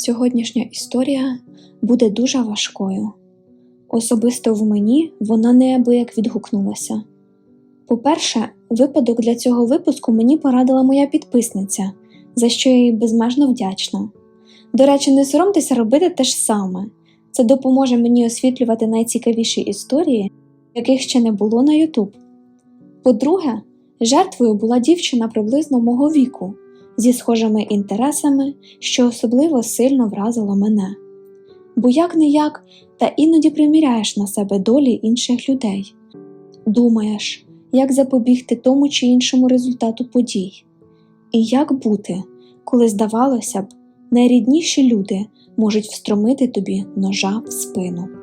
Сьогоднішня історія буде дуже важкою. Особисто в мені вона неабияк відгукнулася. По-перше, випадок для цього випуску мені порадила моя підписниця, за що я їй безмежно вдячна. До речі, не соромтеся робити те ж саме. Це допоможе мені освітлювати найцікавіші історії, яких ще не було на YouTube. По-друге, жертвою була дівчина приблизно мого віку зі схожими інтересами, що особливо сильно вразило мене. Бо як не як, та іноді приміряєш на себе долі інших людей, думаєш, як запобігти тому чи іншому результату подій, і як бути, коли, здавалося б, найрідніші люди можуть встромити тобі ножа в спину.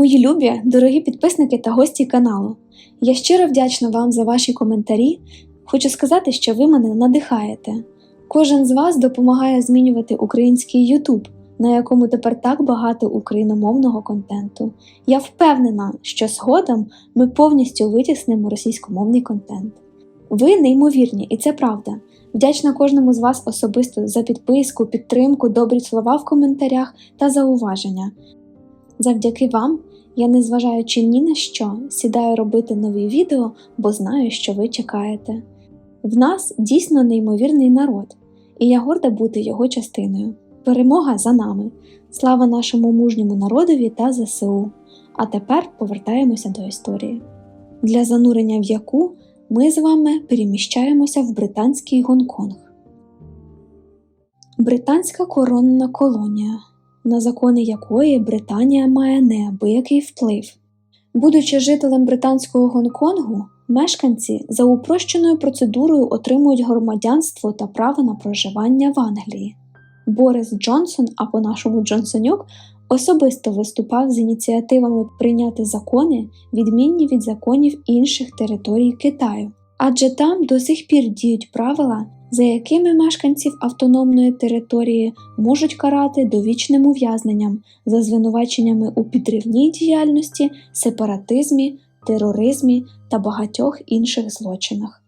Мої любі, дорогі підписники та гості каналу. Я щиро вдячна вам за ваші коментарі. Хочу сказати, що ви мене надихаєте. Кожен з вас допомагає змінювати український YouTube, на якому тепер так багато україномовного контенту. Я впевнена, що згодом ми повністю витіснимо російськомовний контент. Ви неймовірні, і це правда. Вдячна кожному з вас особисто за підписку, підтримку, добрі слова в коментарях та зауваження. Завдяки вам я, незважаючи ні на що, сідаю робити нові відео, бо знаю, що ви чекаєте. В нас дійсно неймовірний народ, і я горда бути його частиною. Перемога за нами! Слава нашому мужньому народові та ЗСУ! А тепер повертаємося до історії. Для занурення в яку ми з вами переміщаємося в британський Гонконг. Британська коронна колонія на закони якої Британія має неабиякий вплив. Будучи жителем британського Гонконгу, мешканці за упрощеною процедурою отримують громадянство та право на проживання в Англії. Борис Джонсон, а по-нашому Джонсонюк, особисто виступав з ініціативами прийняти закони, відмінні від законів інших територій Китаю, адже там до сих пір діють правила, за якими мешканців автономної території можуть карати довічним ув'язненням за звинуваченнями у підривній діяльності, сепаратизмі, тероризмі та багатьох інших злочинах.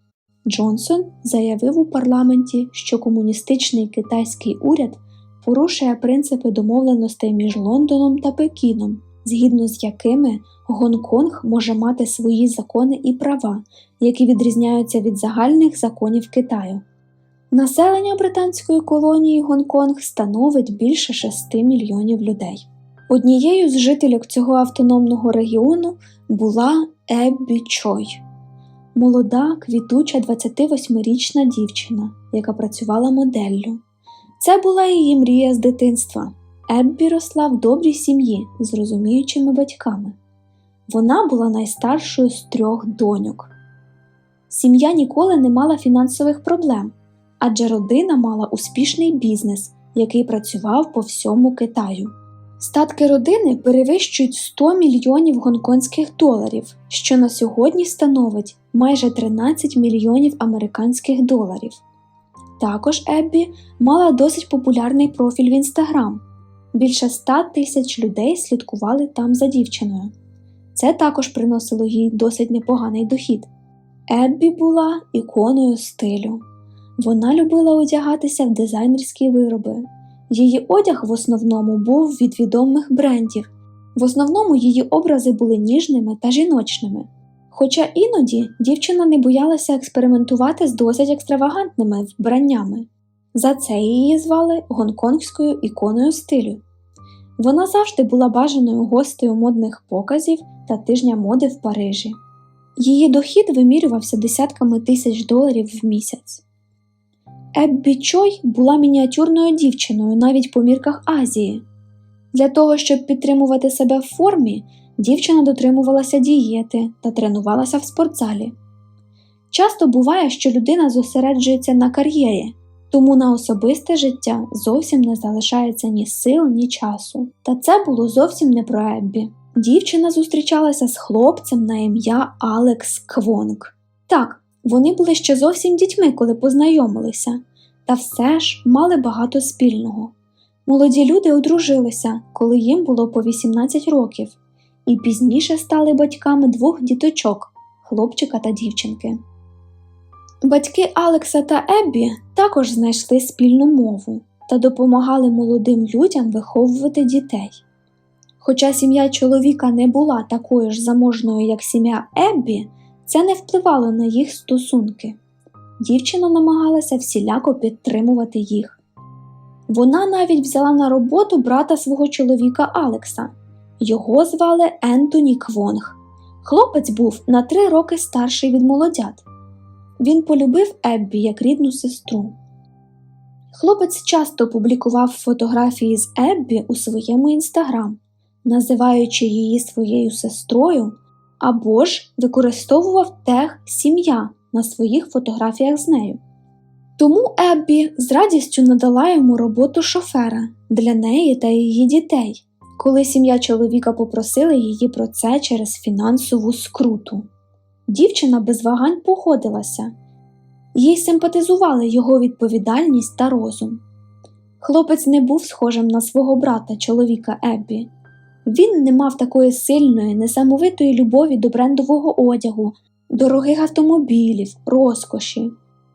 Джонсон заявив у парламенті, що комуністичний китайський уряд порушує принципи домовленостей між Лондоном та Пекіном, згідно з якими Гонконг може мати свої закони і права, які відрізняються від загальних законів Китаю. Населення британської колонії Гонконг становить більше 6 мільйонів людей. Однією з жителів цього автономного регіону була Еббі Чой, молода, квітуча 28-річна дівчина, яка працювала моделлю. Це була її мрія з дитинства. Еббі росла в добрій сім'ї з розуміючими батьками. Вона була найстаршою з трьох доньок. Сім'я ніколи не мала фінансових проблем адже родина мала успішний бізнес, який працював по всьому Китаю. Статки родини перевищують 100 мільйонів гонконгських доларів, що на сьогодні становить майже 13 мільйонів американських доларів. Також Еббі мала досить популярний профіль в Інстаграм. Більше 100 тисяч людей слідкували там за дівчиною. Це також приносило їй досить непоганий дохід. Еббі була іконою стилю. Вона любила одягатися в дизайнерські вироби. Її одяг в основному був від відомих брендів. В основному її образи були ніжними та жіночними. Хоча іноді дівчина не боялася експериментувати з досить екстравагантними вбраннями. За це її звали гонконгською іконою стилю. Вона завжди була бажаною гостею модних показів та тижня моди в Парижі. Її дохід вимірювався десятками тисяч доларів в місяць. Еббі Чой була мініатюрною дівчиною навіть по мірках Азії. Для того, щоб підтримувати себе в формі, дівчина дотримувалася дієти та тренувалася в спортзалі. Часто буває, що людина зосереджується на кар'єрі, тому на особисте життя зовсім не залишається ні сил, ні часу. Та це було зовсім не про Еббі. Дівчина зустрічалася з хлопцем на ім'я Алекс Квонг. Так, вони були ще зовсім дітьми, коли познайомилися, та все ж мали багато спільного. Молоді люди одружилися, коли їм було по 18 років, і пізніше стали батьками двох діточок хлопчика та дівчинки. Батьки Алекса та Еббі також знайшли спільну мову та допомагали молодим людям виховувати дітей. Хоча сім'я чоловіка не була такою ж заможною, як сім'я Еббі, це не впливало на їх стосунки. Дівчина намагалася всіляко підтримувати їх. Вона навіть взяла на роботу брата свого чоловіка Алекса. Його звали Ентоні Квонг. Хлопець був на три роки старший від молодят. Він полюбив Еббі як рідну сестру. Хлопець часто публікував фотографії з Еббі у своєму інстаграм, називаючи її своєю сестрою, або ж використовував тег сім'я на своїх фотографіях з нею. Тому Еббі з радістю надала йому роботу шофера для неї та її дітей, коли сім'я чоловіка попросила її про це через фінансову скруту. Дівчина без вагань погодилася, їй симпатизували його відповідальність та розум. Хлопець не був схожим на свого брата, чоловіка Еббі. Він не мав такої сильної, несамовитої любові до брендового одягу, дорогих автомобілів, розкоші.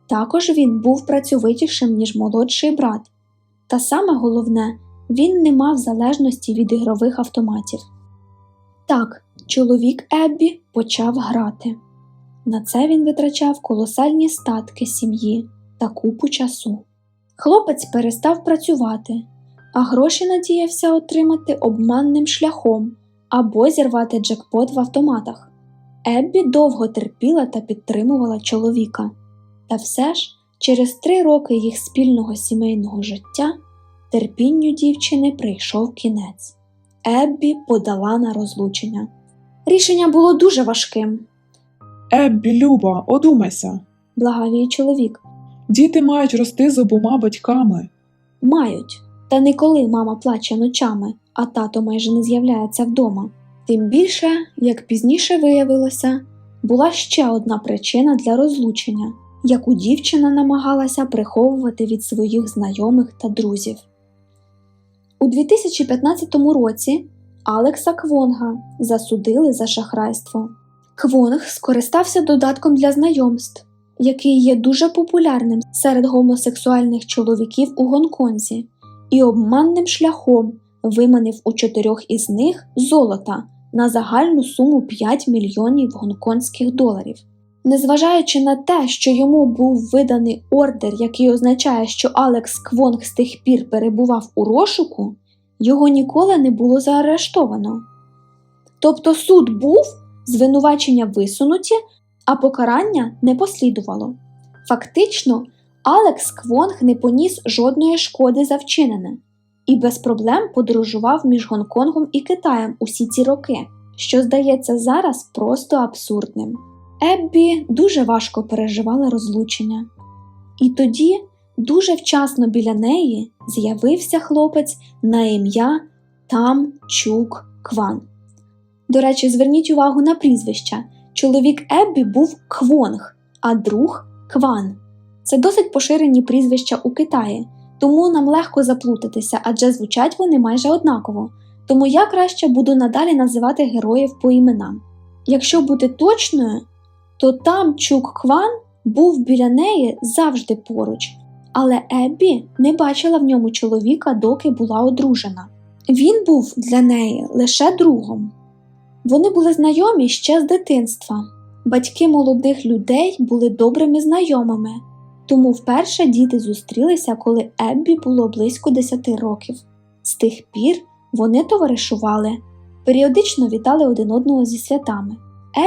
Також він був працьовитішим, ніж молодший брат. Та саме головне, він не мав залежності від ігрових автоматів. Так, чоловік Еббі почав грати. На це він витрачав колосальні статки сім'ї та купу часу. Хлопець перестав працювати, а гроші надіявся отримати обманним шляхом або зірвати джекпот в автоматах. Еббі довго терпіла та підтримувала чоловіка. Та все ж, через три роки їх спільного сімейного життя терпінню дівчини прийшов кінець. Еббі подала на розлучення. Рішення було дуже важким, Еббі, Люба, одумайся. благав її чоловік. Діти мають рости з обома батьками. Мають. Та не коли мама плаче ночами, а тато майже не з'являється вдома. Тим більше, як пізніше виявилося, була ще одна причина для розлучення, яку дівчина намагалася приховувати від своїх знайомих та друзів. У 2015 році Алекса Квонга засудили за шахрайство. Квонг скористався додатком для знайомств, який є дуже популярним серед гомосексуальних чоловіків у Гонконзі, і обманним шляхом виманив у чотирьох із них золота на загальну суму 5 мільйонів гонконгських доларів. Незважаючи на те, що йому був виданий ордер, який означає, що Алекс Квонг з тих пір перебував у розшуку, його ніколи не було заарештовано. Тобто суд був, звинувачення висунуті, а покарання не послідувало. Фактично, Алекс Квонг не поніс жодної шкоди за вчинене і без проблем подорожував між Гонконгом і Китаєм усі ці роки, що здається зараз просто абсурдним. Еббі дуже важко переживала розлучення. І тоді, дуже вчасно біля неї, з'явився хлопець на ім'я Там Чук Кван. До речі, зверніть увагу на прізвища. Чоловік Еббі був Квонг, а друг Кван. Це досить поширені прізвища у Китаї, тому нам легко заплутатися, адже звучать вони майже однаково. Тому я краще буду надалі називати героїв по іменам. Якщо бути точною, то там Чук Кван був біля неї завжди поруч, але Еббі не бачила в ньому чоловіка, доки була одружена. Він був для неї лише другом. Вони були знайомі ще з дитинства. Батьки молодих людей були добрими знайомими, тому вперше діти зустрілися, коли Еббі було близько 10 років. З тих пір вони товаришували, періодично вітали один одного зі святами.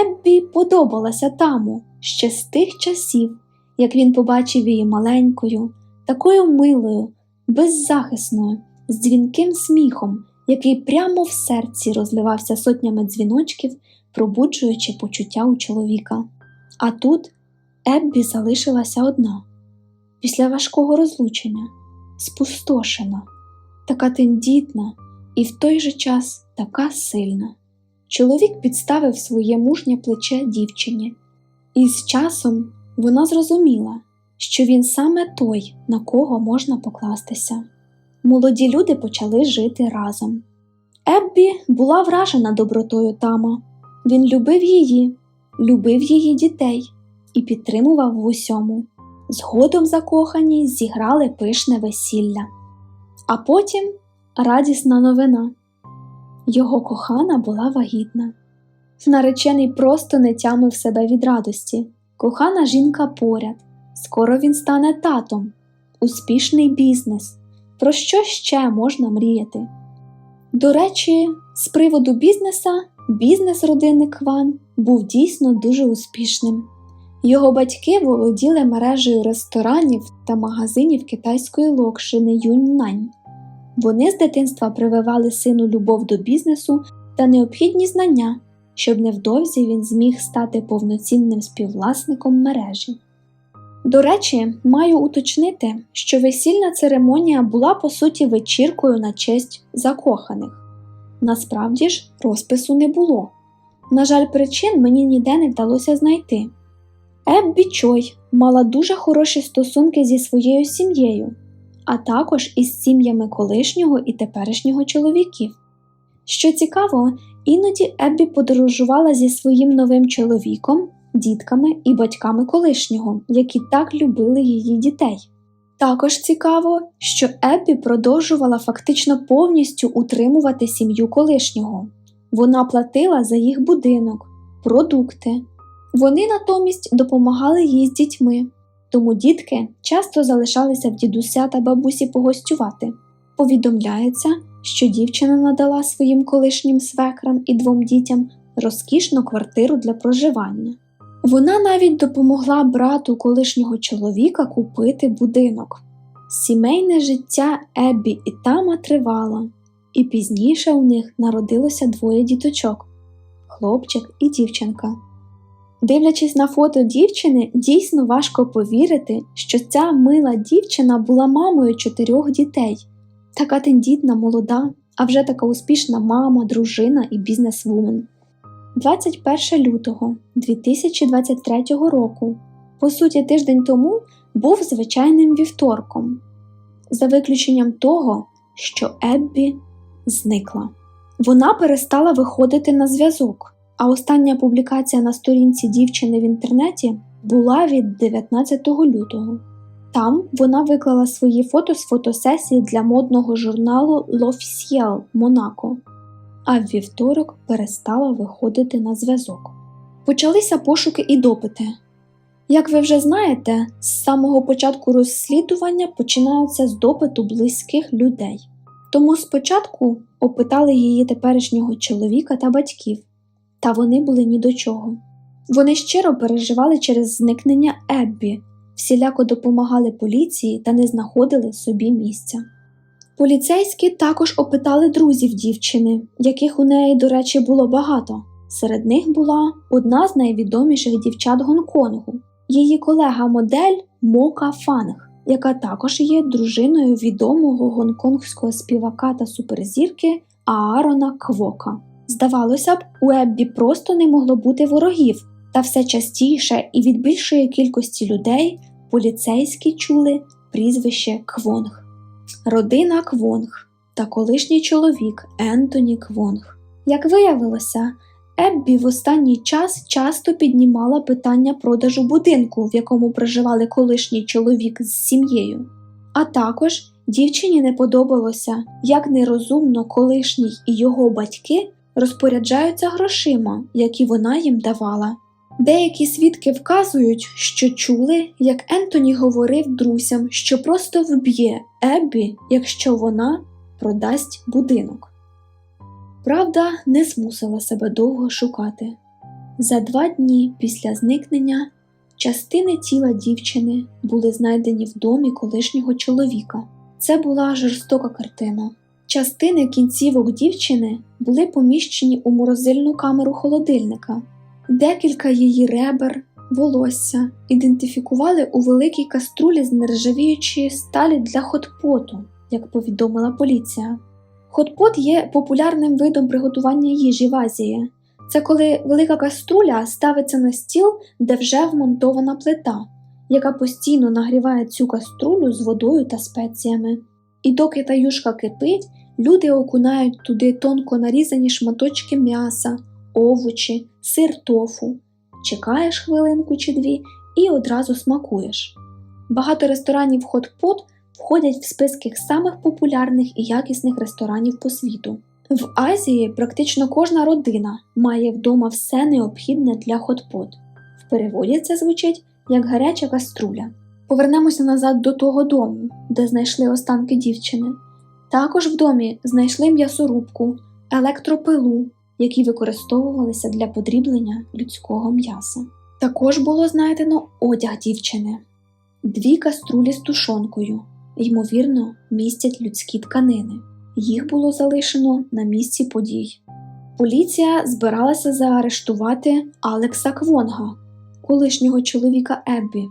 Еббі подобалася таму ще з тих часів, як він побачив її маленькою, такою милою, беззахисною, з дзвінким сміхом, який прямо в серці розливався сотнями дзвіночків, пробуджуючи почуття у чоловіка. А тут Еббі залишилася одна. Після важкого розлучення, спустошена, така тендітна і в той же час така сильна. Чоловік підставив своє мужнє плече дівчині, і з часом вона зрозуміла, що він саме той, на кого можна покластися. Молоді люди почали жити разом. Еббі була вражена добротою Тама. Він любив її, любив її дітей і підтримував в усьому. Згодом закохані зіграли пишне весілля. А потім радісна новина. Його кохана була вагітна. Наречений просто не тямив себе від радості. Кохана жінка поряд. Скоро він стане татом. Успішний бізнес. Про що ще можна мріяти? До речі, з приводу бізнеса, бізнес родини Кван був дійсно дуже успішним. Його батьки володіли мережею ресторанів та магазинів китайської локшини Юньнань. Вони з дитинства прививали сину любов до бізнесу та необхідні знання, щоб невдовзі він зміг стати повноцінним співвласником мережі. До речі, маю уточнити, що весільна церемонія була по суті вечіркою на честь закоханих. Насправді ж, розпису не було. На жаль, причин мені ніде не вдалося знайти. Еббі Чой мала дуже хороші стосунки зі своєю сім'єю, а також із сім'ями колишнього і теперішнього чоловіків. Що цікаво, іноді Еббі подорожувала зі своїм новим чоловіком, дітками і батьками колишнього, які так любили її дітей. Також цікаво, що Еббі продовжувала фактично повністю утримувати сім'ю колишнього. Вона платила за їх будинок, продукти. Вони натомість допомагали їй з дітьми, тому дітки часто залишалися в дідуся та бабусі погостювати. Повідомляється, що дівчина надала своїм колишнім свекрам і двом дітям розкішну квартиру для проживання. Вона навіть допомогла брату колишнього чоловіка купити будинок. Сімейне життя Еббі і Тама тривало, і пізніше у них народилося двоє діточок хлопчик і дівчинка. Дивлячись на фото дівчини, дійсно важко повірити, що ця мила дівчина була мамою чотирьох дітей, така тендітна, молода, а вже така успішна мама, дружина і бізнесвумен. 21 лютого 2023 року, по суті, тиждень тому, був звичайним вівторком, за виключенням того, що Еббі зникла. Вона перестала виходити на зв'язок, а остання публікація на сторінці дівчини в інтернеті була від 19 лютого. Там вона виклала свої фото з фотосесії для модного журналу L'Officiel Монако а в вівторок перестала виходити на зв'язок. Почалися пошуки і допити. Як ви вже знаєте, з самого початку розслідування починаються з допиту близьких людей. Тому спочатку опитали її теперішнього чоловіка та батьків, та вони були ні до чого. Вони щиро переживали через зникнення Еббі, всіляко допомагали поліції та не знаходили собі місця. Поліцейські також опитали друзів дівчини, яких у неї, до речі, було багато. Серед них була одна з найвідоміших дівчат Гонконгу, її колега-модель Мока Фанг, яка також є дружиною відомого гонконгського співака та суперзірки Аарона Квока. Здавалося б, у Еббі просто не могло бути ворогів, та все частіше і від більшої кількості людей поліцейські чули прізвище Квонг. Родина Квонг та колишній чоловік Ентоні Квонг. Як виявилося, Еббі в останній час часто піднімала питання продажу будинку, в якому проживали колишній чоловік з сім'єю. А також дівчині не подобалося, як нерозумно колишній і його батьки розпоряджаються грошима, які вона їм давала. Деякі свідки вказують, що чули, як Ентоні говорив друзям, що просто вб'є Еббі, якщо вона продасть будинок. Правда не змусила себе довго шукати. За два дні після зникнення частини тіла дівчини були знайдені в домі колишнього чоловіка. Це була жорстока картина. Частини кінцівок дівчини були поміщені у морозильну камеру холодильника. Декілька її ребер, волосся ідентифікували у великій каструлі з нержавіючої сталі для хотпоту, як повідомила поліція. Хотпот є популярним видом приготування їжі в Азії. Це коли велика каструля ставиться на стіл, де вже вмонтована плита, яка постійно нагріває цю каструлю з водою та спеціями. І доки та юшка кипить, люди окунають туди тонко нарізані шматочки м'яса, овочі, сир тофу. Чекаєш хвилинку чи дві і одразу смакуєш. Багато ресторанів хот-пот входять в списки самих популярних і якісних ресторанів по світу. В Азії практично кожна родина має вдома все необхідне для хот-пот. В переводі це звучить як гаряча каструля. Повернемося назад до того дому, де знайшли останки дівчини. Також в домі знайшли м'ясорубку, електропилу, які використовувалися для подріблення людського м'яса. Також було знайдено одяг дівчини, дві каструлі з тушонкою, ймовірно, містять людські тканини. Їх було залишено на місці подій. Поліція збиралася заарештувати Алекса Квонга, колишнього чоловіка Еббі,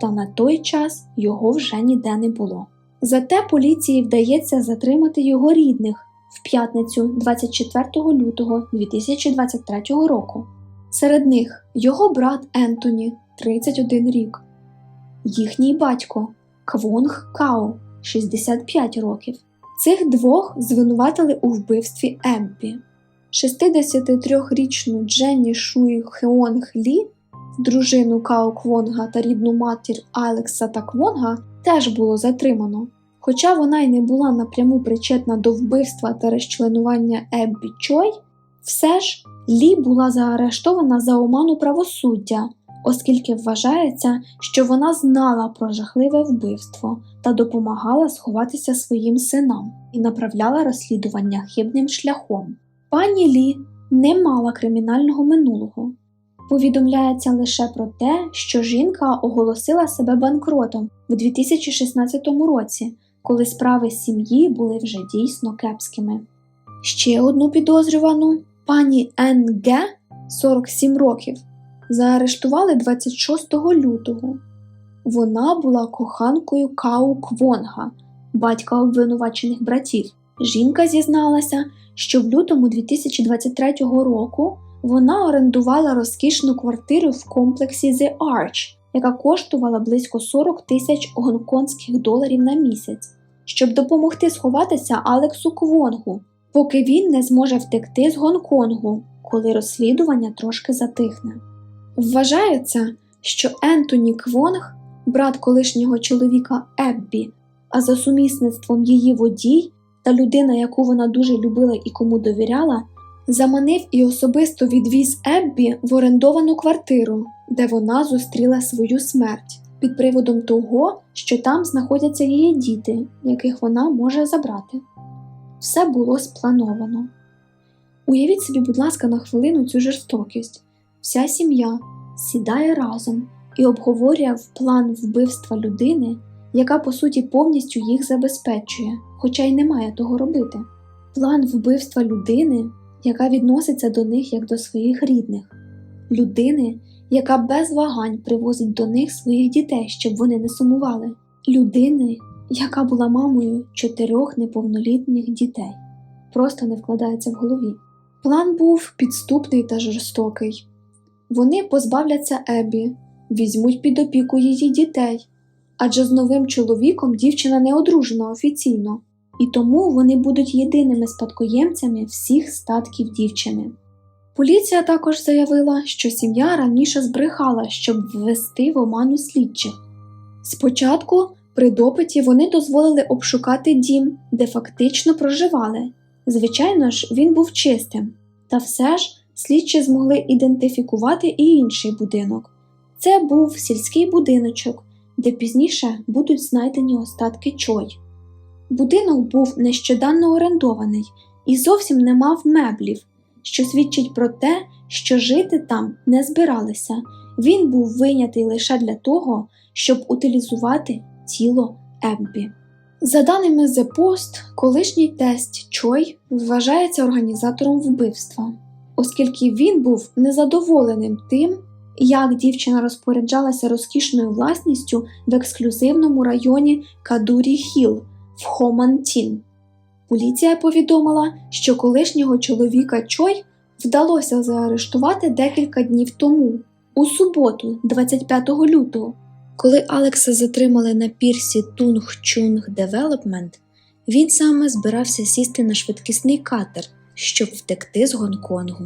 та на той час його вже ніде не було. Зате поліції вдається затримати його рідних в п'ятницю 24 лютого 2023 року. Серед них його брат Ентоні, 31 рік, їхній батько Квонг Као, 65 років. Цих двох звинуватили у вбивстві Емпі. 63-річну Дженні Шуй Хеонг Лі, дружину Као Квонга та рідну матір Алекса та Квонга, теж було затримано. Хоча вона й не була напряму причетна до вбивства та розчленування Еббі Чой, все ж Лі була заарештована за оману правосуддя, оскільки вважається, що вона знала про жахливе вбивство та допомагала сховатися своїм синам і направляла розслідування хибним шляхом. Пані Лі не мала кримінального минулого. Повідомляється лише про те, що жінка оголосила себе банкротом у 2016 році, коли справи сім'ї були вже дійсно кепськими. Ще одну підозрювану, пані Н. Г. 47 років, заарештували 26 лютого. Вона була коханкою Кау Квонга, батька обвинувачених братів. Жінка зізналася, що в лютому 2023 року вона орендувала розкішну квартиру в комплексі The Arch, яка коштувала близько 40 тисяч гонконгських доларів на місяць, щоб допомогти сховатися Алексу Квонгу, поки він не зможе втекти з Гонконгу, коли розслідування трошки затихне. Вважається, що Ентоні Квонг, брат колишнього чоловіка Еббі, а за сумісництвом її водій та людина, яку вона дуже любила і кому довіряла, заманив і особисто відвіз Еббі в орендовану квартиру, де вона зустріла свою смерть під приводом того, що там знаходяться її діти, яких вона може забрати. Все було сплановано. Уявіть собі, будь ласка, на хвилину цю жорстокість. Вся сім'я сідає разом і обговорює план вбивства людини, яка по суті повністю їх забезпечує, хоча й не має того робити. План вбивства людини, яка відноситься до них як до своїх рідних, людини, яка без вагань привозить до них своїх дітей, щоб вони не сумували, людини, яка була мамою чотирьох неповнолітніх дітей. Просто не вкладається в голові. План був підступний та жорстокий. Вони позбавляться Ебі, візьмуть під опіку її дітей, адже з новим чоловіком дівчина не одружена офіційно, і тому вони будуть єдиними спадкоємцями всіх статків дівчини. Поліція також заявила, що сім'я раніше збрехала, щоб ввести в оману слідчих. Спочатку при допиті вони дозволили обшукати дім, де фактично проживали. Звичайно ж, він був чистим, та все ж слідчі змогли ідентифікувати і інший будинок. Це був сільський будиночок, де пізніше будуть знайдені остатки чой. Будинок був нещодавно орендований і зовсім не мав меблів, що свідчить про те, що жити там не збиралися. Він був вийнятий лише для того, щоб утилізувати тіло Еббі. За даними The Post, колишній тесть Чой вважається організатором вбивства, оскільки він був незадоволеним тим, як дівчина розпоряджалася розкішною власністю в ексклюзивному районі Кадурі Хіл в Хомантін. Поліція повідомила, що колишнього чоловіка Чой вдалося заарештувати декілька днів тому, у суботу, 25 лютого. Коли Алекса затримали на пірсі Тунг Чунг Девелопмент, він саме збирався сісти на швидкісний катер, щоб втекти з Гонконгу.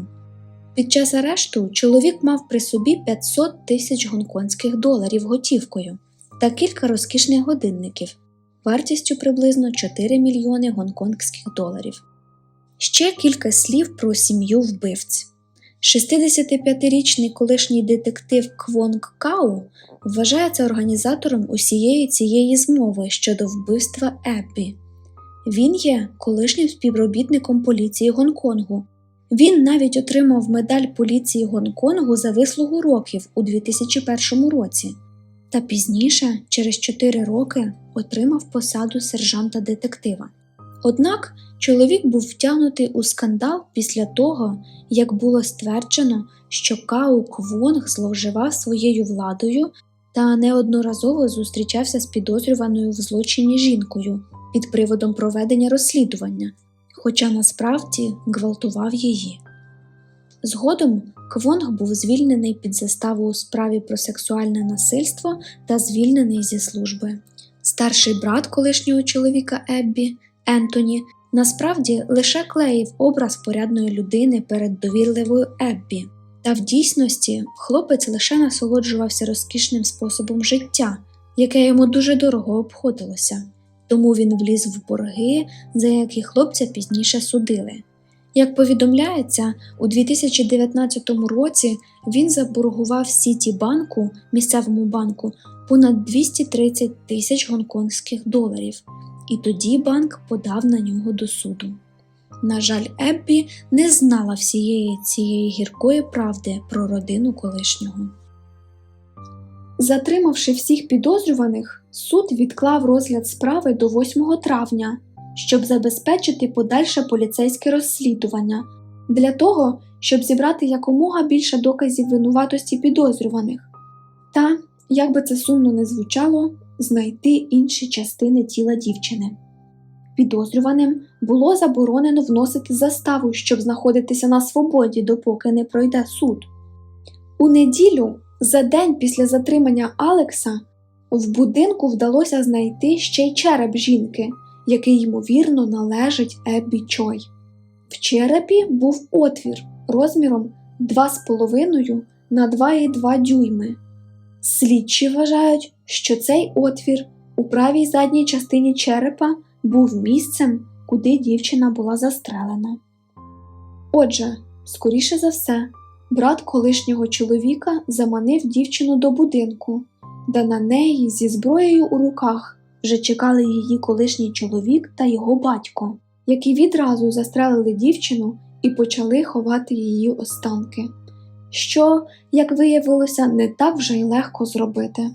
Під час арешту чоловік мав при собі 500 тисяч гонконгських доларів готівкою та кілька розкішних годинників вартістю приблизно 4 мільйони гонконгських доларів. Ще кілька слів про сім'ю вбивць. 65-річний колишній детектив Квонг Кау вважається організатором усієї цієї змови щодо вбивства Еббі. Він є колишнім співробітником поліції Гонконгу. Він навіть отримав медаль поліції Гонконгу за вислугу років у 2001 році, та пізніше, через 4 роки, отримав посаду сержанта детектива. Однак чоловік був втягнутий у скандал після того, як було стверджено, що Кау Квонг зловживав своєю владою та неодноразово зустрічався з підозрюваною в злочині жінкою під приводом проведення розслідування, хоча насправді гвалтував її. Згодом Квонг був звільнений під заставу у справі про сексуальне насильство та звільнений зі служби. Старший брат колишнього чоловіка Еббі, Ентоні, насправді лише клеїв образ порядної людини перед довірливою Еббі. Та в дійсності хлопець лише насолоджувався розкішним способом життя, яке йому дуже дорого обходилося, тому він вліз в борги, за які хлопця пізніше судили. Як повідомляється, у 2019 році він заборгував Сітібанку, місцевому банку, понад 230 тисяч гонконгських доларів, і тоді банк подав на нього до суду. На жаль, Еббі не знала всієї цієї гіркої правди про родину колишнього. Затримавши всіх підозрюваних, суд відклав розгляд справи до 8 травня, щоб забезпечити подальше поліцейське розслідування, для того, щоб зібрати якомога більше доказів винуватості підозрюваних, та, як би це сумно не звучало, знайти інші частини тіла дівчини. Підозрюваним було заборонено вносити заставу, щоб знаходитися на свободі, допоки не пройде суд. У неділю, за день після затримання Алекса, в будинку вдалося знайти ще й череп жінки, який, ймовірно, належить Еббі Чой. В черепі був отвір розміром 2,5 на 2,2 дюйми. Слідчі вважають, що цей отвір у правій задній частині черепа був місцем, куди дівчина була застрелена. Отже, скоріше за все, брат колишнього чоловіка заманив дівчину до будинку, де на неї зі зброєю у руках вже чекали її колишній чоловік та його батько, які відразу застрелили дівчину і почали ховати її останки, що, як виявилося, не так вже й легко зробити.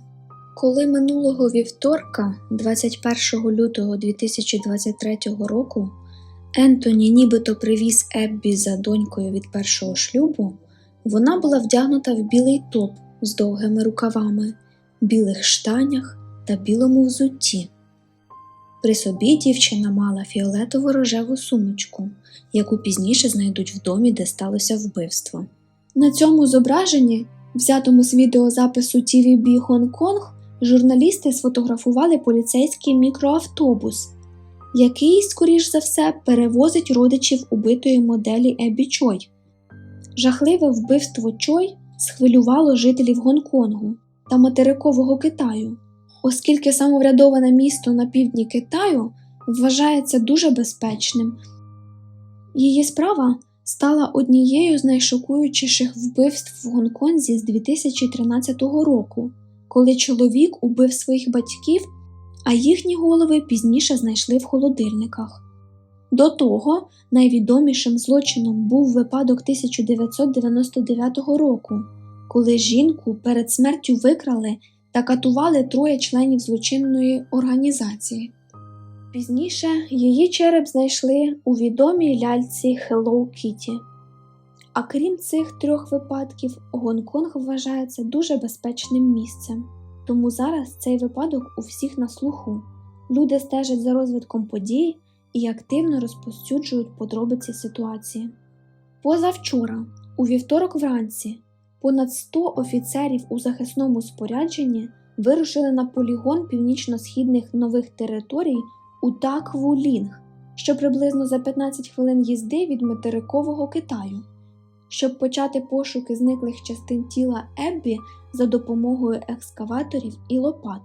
Коли минулого вівторка, 21 лютого 2023 року, Ентоні нібито привіз Еббі за донькою від першого шлюбу, вона була вдягнута в білий топ з довгими рукавами, білих штанях та білому взутті. При собі дівчина мала фіолетово рожеву сумочку, яку пізніше знайдуть в домі, де сталося вбивство. На цьому зображенні, взятому з відеозапису TVB Хонг-Конг, журналісти сфотографували поліцейський мікроавтобус, який, скоріш за все, перевозить родичів убитої моделі Ебі Чой. Жахливе вбивство Чой схвилювало жителів Гонконгу та материкового Китаю, оскільки самоврядоване місто на півдні Китаю вважається дуже безпечним. Її справа стала однією з найшокуючіших вбивств в Гонконзі з 2013 року, коли чоловік убив своїх батьків, а їхні голови пізніше знайшли в холодильниках. До того найвідомішим злочином був випадок 1999 року, коли жінку перед смертю викрали та катували троє членів злочинної організації. Пізніше її череп знайшли у відомій ляльці Hello Kitty. А крім цих трьох випадків, Гонконг вважається дуже безпечним місцем. Тому зараз цей випадок у всіх на слуху. Люди стежать за розвитком подій і активно розповсюджують подробиці ситуації. Позавчора, у вівторок вранці, понад 100 офіцерів у захисному спорядженні вирушили на полігон північно-східних нових територій у Таквулінг, що приблизно за 15 хвилин їзди від материкового Китаю, щоб почати пошуки зниклих частин тіла Еббі за допомогою екскаваторів і лопат.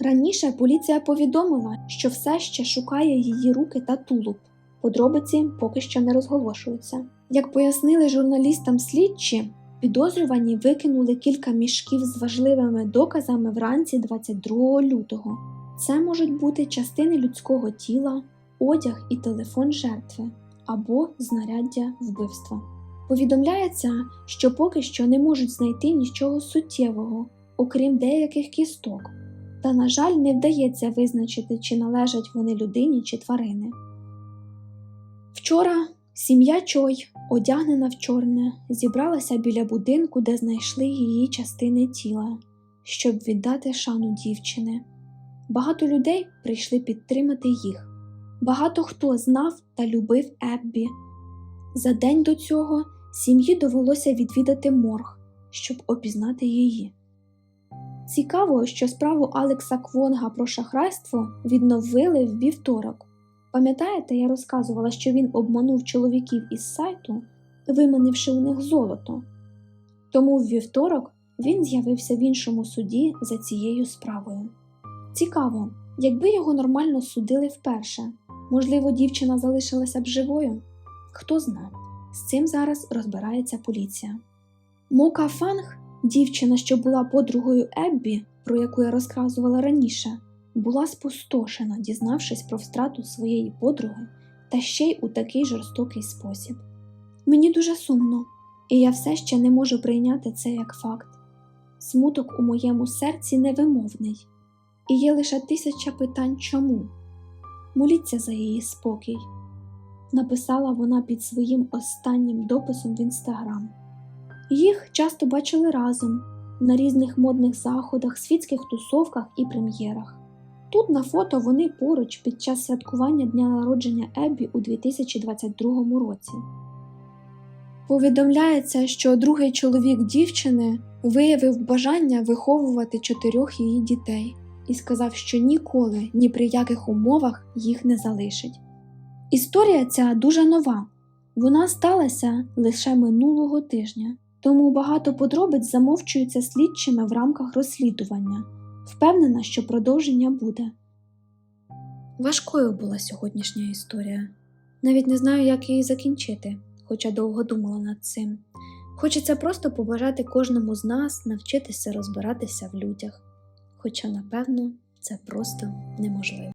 Раніше поліція повідомила, що все ще шукає її руки та тулуб. Подробиці поки що не розголошуються. Як пояснили журналістам слідчі, підозрювані викинули кілька мішків з важливими доказами вранці 22 лютого. Це можуть бути частини людського тіла, одяг і телефон жертви або знаряддя вбивства. Повідомляється, що поки що не можуть знайти нічого суттєвого, окрім деяких кісток, та, на жаль, не вдається визначити, чи належать вони людині чи тварини. Вчора сім'я Чой, одягнена в чорне, зібралася біля будинку, де знайшли її частини тіла, щоб віддати шану дівчини. Багато людей прийшли підтримати їх. Багато хто знав та любив Еббі. За день до цього сім'ї довелося відвідати морг, щоб опізнати її. Цікаво, що справу Алекса Квонга про шахрайство відновили в вівторок. Пам'ятаєте, я розказувала, що він обманув чоловіків із сайту, виманивши у них золото. Тому в вівторок він з'явився в іншому суді за цією справою. Цікаво, якби його нормально судили вперше, можливо, дівчина залишилася б живою? Хто знає. З цим зараз розбирається поліція. Мока Фанг, дівчина, що була подругою Еббі, про яку я розказувала раніше, була спустошена, дізнавшись про втрату своєї подруги та ще й у такий жорстокий спосіб. Мені дуже сумно, і я все ще не можу прийняти це як факт. Смуток у моєму серці невимовний, і є лише тисяча питань чому. Моліться за її спокій, написала вона під своїм останнім дописом в інстаграм. Їх часто бачили разом на різних модних заходах, світських тусовках і прем'єрах. Тут на фото вони поруч під час святкування дня народження Еббі у 2022 році. Повідомляється, що другий чоловік дівчини виявив бажання виховувати чотирьох її дітей і сказав, що ніколи ні при яких умовах їх не залишить. Історія ця дуже нова. Вона сталася лише минулого тижня, тому багато подробиць замовчуються слідчими в рамках розслідування. Впевнена, що продовження буде. Важкою була сьогоднішня історія. Навіть не знаю, як її закінчити, хоча довго думала над цим. Хочеться просто побажати кожному з нас навчитися розбиратися в людях, хоча, напевно, це просто неможливо.